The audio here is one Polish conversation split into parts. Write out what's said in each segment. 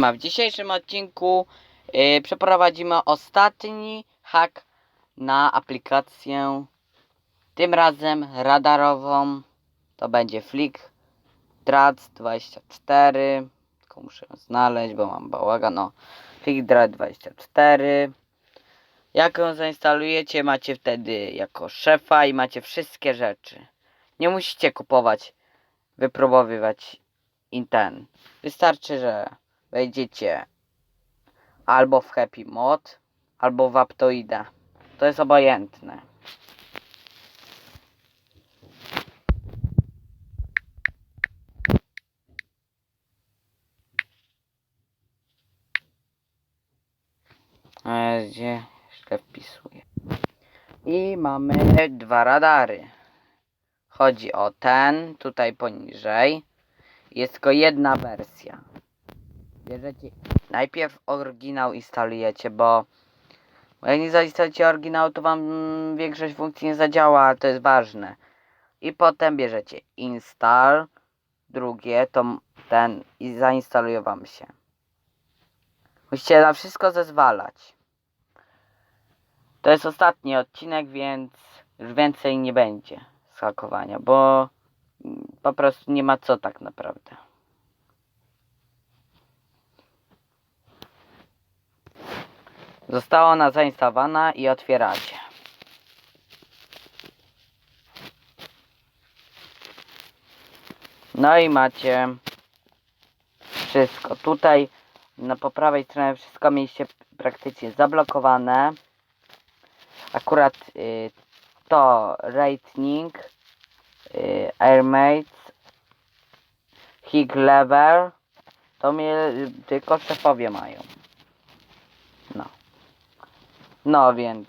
W dzisiejszym odcinku yy, przeprowadzimy ostatni hack na aplikację, tym razem radarową, to będzie Flick Drac 24, tylko muszę ją znaleźć, bo mam bałagan, no, Flick Drac 24, jak ją zainstalujecie, macie wtedy jako szefa i macie wszystkie rzeczy, nie musicie kupować, wypróbowywać i ten, wystarczy, że wejdziecie albo w Happy Mod, albo w Aptoida. To jest obojętne. Gdzie źle wpisuję. I mamy dwa radary. Chodzi o ten, tutaj poniżej. Jest tylko jedna wersja bierzecie najpierw oryginał instalujecie, bo jak nie zainstalujecie oryginału, to wam mm, większość funkcji nie zadziała, ale to jest ważne. I potem bierzecie install, drugie, to ten i zainstaluje wam się. Musicie na wszystko zezwalać. To jest ostatni odcinek, więc już więcej nie będzie skakowania, bo mm, po prostu nie ma co tak naprawdę. Została ona zainstalowana i otwieracie. No i macie wszystko. Tutaj na po prawej stronie wszystko mieliście praktycznie zablokowane. Akurat y, to Rating, y, Airmates, Hig Level, to mnie tylko szefowie mają. No. Więc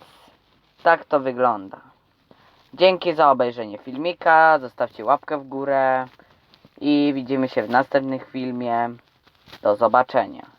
tak to wygląda. Dzięki za obejrzenie filmika, zostawcie łapkę w górę i widzimy się w następnym filmie. Do zobaczenia.